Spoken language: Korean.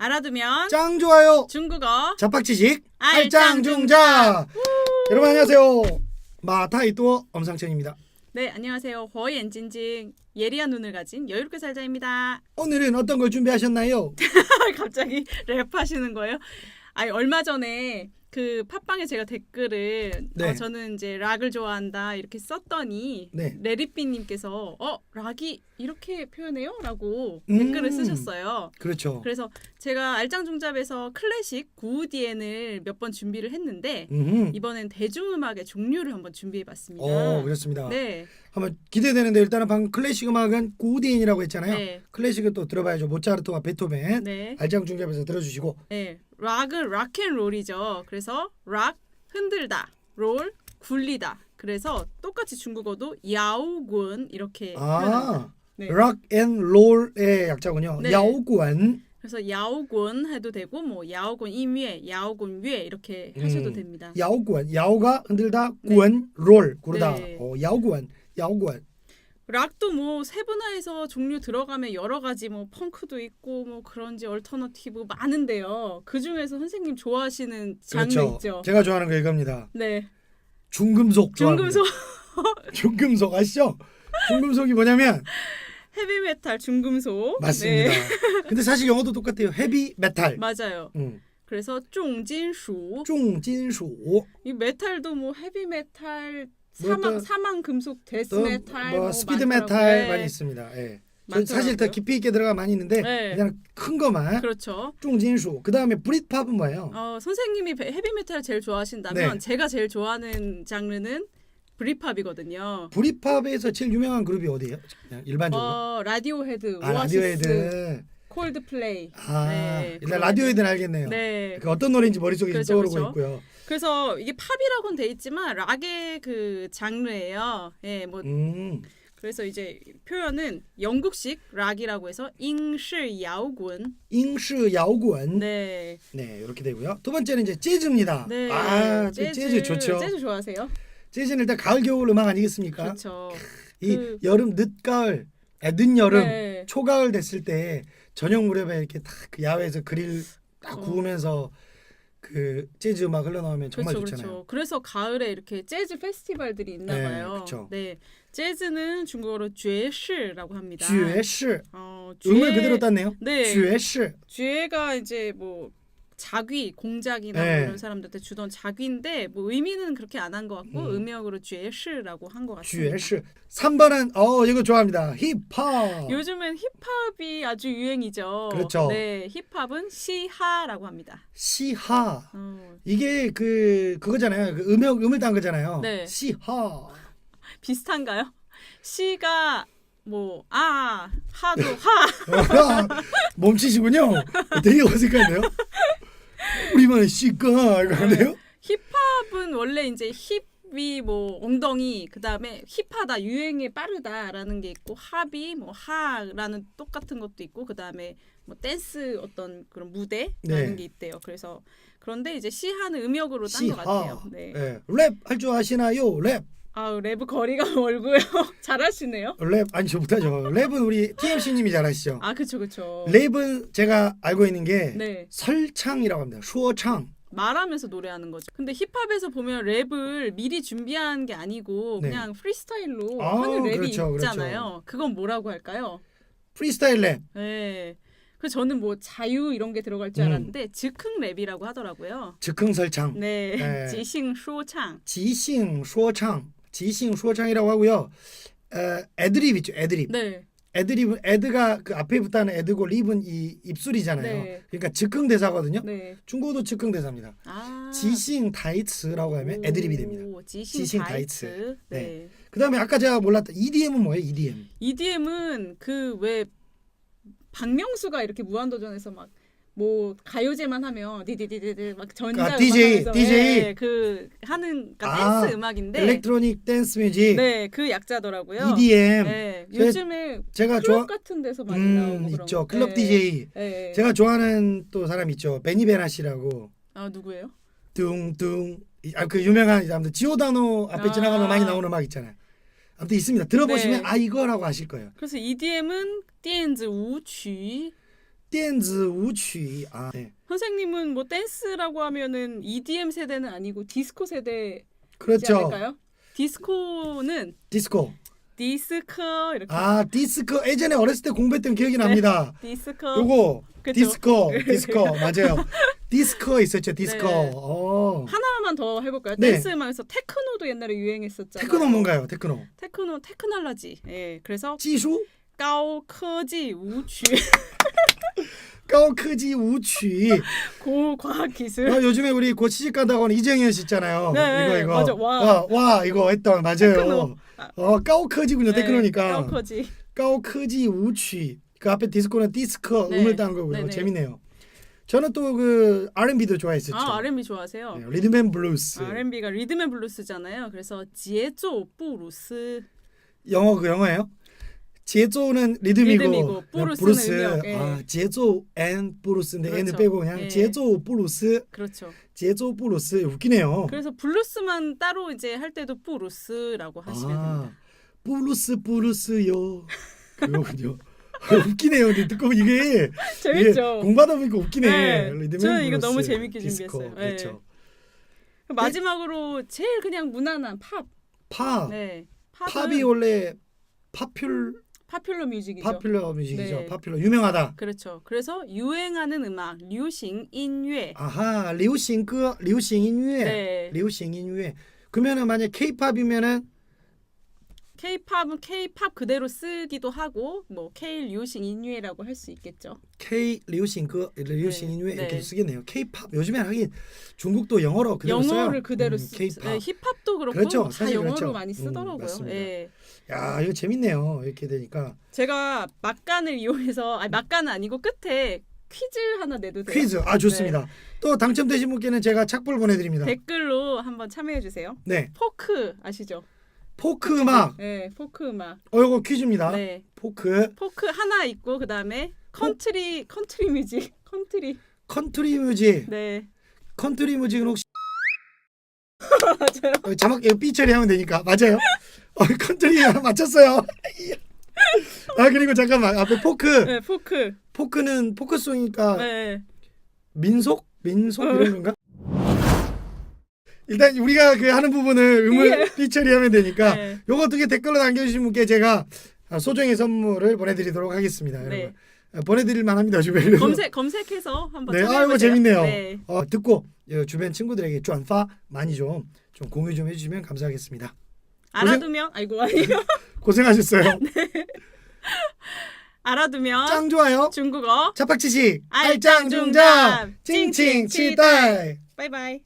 알아두면 짱 좋아요. 중국어 알짱중자. 알짱중자. 여러분 안녕하세요. 마타이또 엄상천입니다. 네 안녕하세요 허엔진징 예리한 눈을 가진 여유롭게 살자입니다 오늘은 어떤 걸 준비하셨나요? 갑자기 랩하시는 거예요? 아니 얼마 전에 그 팟빵에 제가 댓글을 네. 어, 저는 이제 락을 좋아한다 이렇게 썼더니 네. 레리삐님께서 어 락이 이렇게 표현해요?라고 음. 댓글을 쓰셨어요. 그렇죠. 그래서 제가 알짱중잡에서 클래식 구우디엔을 몇 번 준비를 했는데 음. 이번엔 대중음악의 종류를 한번 준비해봤습니다. 어 그렇습니다. 네, 한번 기대되는데 일단은 방금 클래식 음악은 구디엔이라고 했잖아요. 네, 클래식은 또 들어봐야죠. 모차르트와 베토벤. 네, 알짱중잡에서 들어주시고 네. 락은 락앤롤이죠. 그래서 락 흔들다, 롤 굴리다. 그래서 똑같이 중국어도 야오군 이렇게. 아 네. 락앤롤의 약자군요. 네. 야오권. 그래서 야오군 해도 되고 뭐 야오군 임위에 야오군 위에 이렇게 하셔도 음. 됩니다. 야오권. 야오가 흔들다. 네. 권. 롤. 구르다. 네. 어, 야오권. 야오권. 락도 뭐 세분화해서 종류 들어가면 여러 가지 뭐 펑크도 있고 뭐 그런지 얼터너티브 많은데요. 그 중에서 선생님 좋아하시는 장르 그렇죠. 있죠? 제가 좋아하는 거 이겁니다. 네, 중금속 좋아합니다. 중금속, 중금속 아시죠? 중금속이 뭐냐면 헤비메탈, 중금속. 맞습니다. 네, 근데 사실 영어도 똑같아요. 헤비 메탈. 맞아요. 음. 그래서 중진수 중진수. 이 메탈도 뭐 헤비 메탈, 뭐 사망 또- 사망 금속, 또 데스메탈, 뭐뭐 스피드. 메탈 네. 많이 있습니다. 예. 저 많더라고요. 사실 더 깊이 있게 들어가 많이 있는데 네. 그냥 큰 거만 그렇죠. 중진수. 그다음에 브릿팝은 뭐예요? 어, 선생님이 베- 헤비메탈 제일 좋아하신다면 네. 제가 제일 좋아하는 장르는 브리팝이거든요. 브릿팝에서 제일 유명한 그룹이 어디예요? 그냥 일반적으로. 어, 라디오헤드, 아 오아시스, 라디오헤드. 콜드플레이. 아 네, 일단 그런 라디오헤드는 알겠네요. 네. 그 어떤 노래인지 머릿속에 그렇죠, 떠오르고 그렇죠. 있고요. 그래서 이게 팝이라고는 돼 있지만 락의 그 장르예요. 예, 뭐 음. 그래서 이제 표현은 영국식 락이라고 해서 잉시 야오군. 잉시 야오군. 네. 네, 이렇게 되고요. 두 번째는 이제 재즈입니다. 네. 아, 재즈, 재즈 좋죠. 재즈 좋아하세요? 재즈는 일단 가을 겨울 음악 아니겠습니까? 그렇죠. 이 그- 여름 늦 가을, 아, 늦 여름, 네. 초가을 됐을 때 저녁 무렵에 이렇게 딱그 야외에서 그릴 딱 어. 구우면서 그 재즈 음악 흘러나오면 정말 그렇죠, 좋잖아요. 그렇죠. 그래서 가을에 이렇게 재즈 페스티벌들이 있나 네, 봐요. 그쵸. 네. 재즈는 중국어로爵士라고 합니다. 쥐에시 어, 음을 그대로 땄네요. 네. 쥐에시 쥐가 이제 뭐 자귀, 공작이나 네. 뭐 이런 사람들한테 주던 자귀인데 뭐 의미는 그렇게 안 한 것 같고 음. 음역으로爵士라고 한 것 같습니다. 쥐에시 3번은 어 이거 좋아합니다. 힙합. 요즘엔 힙합이 아주 유행이죠. 그렇죠. 네, 힙합은 시하라고 합니다. 시하. 어, 이게 그 그거잖아요. 그 음역 음을 딴 거잖아요. 네. 시하. 비슷한가요? 시가 뭐 아, 하도 하. 멈추시군요. 되게 어색한데요. 우리만 시가 이거 하네요. 힙합은 원래 이제 힙이 뭐 엉덩이 그다음에 힙하다 유행에 빠르다라는 게 있고 합이 뭐 하라는 똑같은 것도 있고 그다음에 뭐 댄스 어떤 그런 무대라는 네. 게 있대요. 그래서 그런데 이제 시하는 음역으로 딴 것. 같아요. 네. 예. 랩할 줄 아시나요? 랩. 아우 랩 거리가 멀고요. 잘하시네요. 랩 아니 저 못하죠. 랩은 우리 TMC님이 잘하시죠. 아 그쵸 그쵸. 랩은 제가 알고 있는 게 네 설창이라고 합니다. 수어창. 말하면서 노래하는 거죠. 근데 힙합에서 보면 랩을 미리 준비한 게 아니고 네. 그냥 프리스타일로 아, 하는 랩이 그렇죠, 있잖아요. 그건 뭐라고 할까요? 프리스타일 랩. 네. 그 저는 뭐 자유 이런 게 들어갈 줄 음. 알았는데 즉흥 랩이라고 하더라고요. 즉흥설창. 네, 네. 지싱 쇼창. 지싱 수어창. 지싱 수어창이라고 하고요. 에, 애드립 있죠. 애드립. 네, 애드립은 애드가 그 앞에 붙다는 애드고 립은 이 입술이잖아요. 네. 그러니까 즉흥 대사거든요. 네. 중국어도 즉흥 대사입니다. 아. 지싱 다이츠라고 하면 애드립이 됩니다. 오, 지싱, 지싱 다이츠. 다이츠. 네. 그다음에 아까 제가 몰랐던 EDM은 뭐예요? EDM. EDM은 그 왜 박명수가 이렇게 무한도전에서 막 뭐 가요제만 하면 디디디디디 막 전자 아, DJ, 음악하면서 DJ. 네, 그 하는 그러니까 아, 댄스 음악인데 일렉트로닉 댄스 뮤직. 네, 그 약자더라고요. EDM. 네, 제- 요즘에 제가 클럽 좋아 같은 데서 많이 음, 나오고 그런 있죠. 거. 클럽 네. DJ. 네. 제가 좋아하는 또 사람 있죠. 베니베나 씨라고. 아 누구예요? 뚱뚱. 이- 아, 그 유명한 아무튼 지오다노 앞에 아. 지나가면 많이 나오는 음악 있잖아요. 아무튼 있습니다. 들어보시면 네. 아 이거라고 아실 거예요. 그래서 EDM은 电子舞曲 댄스 우취 아 네. 선생님은 뭐 댄스라고 하면은 EDM 세대는 아니고 디스코 세대 그렇죠. 디스코는 디스코. 디스코 이렇게 아 디스코 예전에 어렸을 때 공부했던 기억이 네. 납니다. 디스코 요거 그쵸? 디스코 디스코 맞아요. 디스코 있었죠 디스코. 네. 어. 하나만 더 해볼까요? 네. 댄스만 해서 테크노도 옛날에 유행했었잖아요. 테크노 뭔가요? 테크노. 테크노 테크날라지. 예, 그래서 지수 가오커지 우주 高科技舞曲. 고과학 기술. 어, 요즘에 우리 곧 시집 간다고 하는 이정현 씨 있잖아요. 네, 이거 이거. 맞아. 와. 와, 와 이거 했던 맞아요. 테크노. 아. 어, 까오커지군요. 테크노니까. 가오커지. 까오커지 우취. 그 앞에 디스코는 디스코 네. 음을 딴 거고요. 네네. 재밌네요. 저는 또 그 R&B도 좋아했었죠. 아 R&B 좋아하세요? 네, 리듬앤 블루스. R&B가 리듬 앤 블루스잖아요. 그래서 지에조 뿌루스 영어 그 영어예요? 제조는 리듬이고, 리듬이고, 브루스는 브루스. 음역, 예. 아, 제조 앤 브루스인데 그렇죠. N을 빼고 그냥 예. 제조 브루스, 그렇죠. 제조 브루스 웃기네요. 그래서 블루스만 따로 이제 할 때도 뿌루스라고 하시면 됩니다. 브루스 브루스요. 그거군요. 아, 웃기네요. 듣고 이게 재밌죠. 공부하다 보니까 웃기네. 네. 리듬앤 저는 이거 너무 재밌게 디스코. 준비했어요. 네. 그렇죠. 마지막으로 제일 그냥 무난한 팝. 팝. 네. 팝이 원래 파퓰 파퓰러 뮤직이죠. 파퓰러 뮤직이죠. 네. 파퓰러 유명하다. 그렇죠. 그래서 유행하는 음악, 류싱 인류. 아하, 류싱 그 류싱 인류. 네. 류싱 인류. 그러면은 만약 K-팝이면은 K-팝은 K-팝 그대로 쓰기도 하고 뭐 K 류싱 인류라고 할 수 있겠죠. K 류싱 그 류싱 인류 네. 이렇게 네. 쓰겠네요. K-팝 요즘에 하긴 중국도 영어로 그대로 영어를 써요. 그대로 음, 쓰. K-팝. 네, 힙합 도 그렇고 그렇죠. 다 영어로 그렇죠. 많이 음, 쓰더라고요. 맞습니다. 예. 야, 이거 재밌네요. 이렇게 되니까 제가 막간을 이용해서 아니 막간은 아니고 끝에 퀴즈 하나 내도 돼요? 퀴즈 아 좋습니다. 또 당첨되신 분께는 제가 착불 보내드립니다. 댓글로 한번 참여해 주세요. 네, 포크 아시죠? 포크 음악. 네, 포크 음악. 어, 이거 퀴즈입니다. 네, 포크 포크 하나 있고 그 다음에 컨트리 컨트리 뮤직 컨트리. 컨트리 뮤직. 네, 컨트리 뮤직은 혹시 맞아요. 어, 자막 이거 삐 처리하면 되니까 맞아요. 어, 컨트리 맞췄어요. 아 그리고 잠깐만 앞에 포크 네, 포크. 포크는 포크송이니까 네, 민속 민속 어. 이런 건가? 일단 우리가 그 하는 부분을 음을 삐 처리하면 되니까 네. 요거 어떻게 댓글로 남겨주신 분께 제가 소정의 선물을 보내드리도록 하겠습니다. 네. 여러분 어, 보내드릴 만합니다 주변에. 검색 검색해서 한번 네, 아이고 보세요. 재밌네요. 네. 어, 듣고 어, 주변 친구들에게转파 많이 좀, 좀 공유 좀 해주시면 감사하겠습니다. 알아두면 아이고 아니요. 고생하셨어요. 알아두면 짱 좋아요. 중국어 자팍치식 알짱중잡, 알짱 중잡 찡칭 치달. 바이바이.